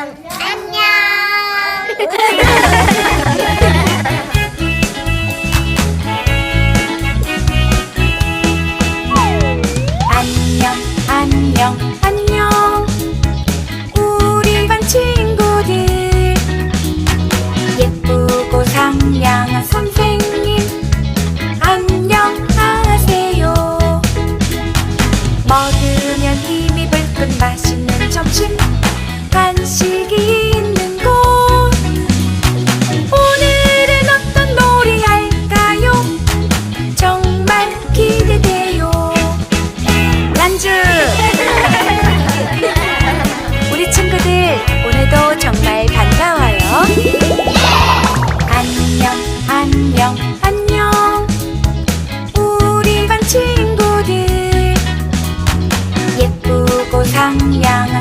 안녕. 안녕. 안녕 우리 반 친구들 예쁘고 상냥한 선생님 안녕하세요 먹으면 힘이 불끈 맛있는 점심 ยังยัง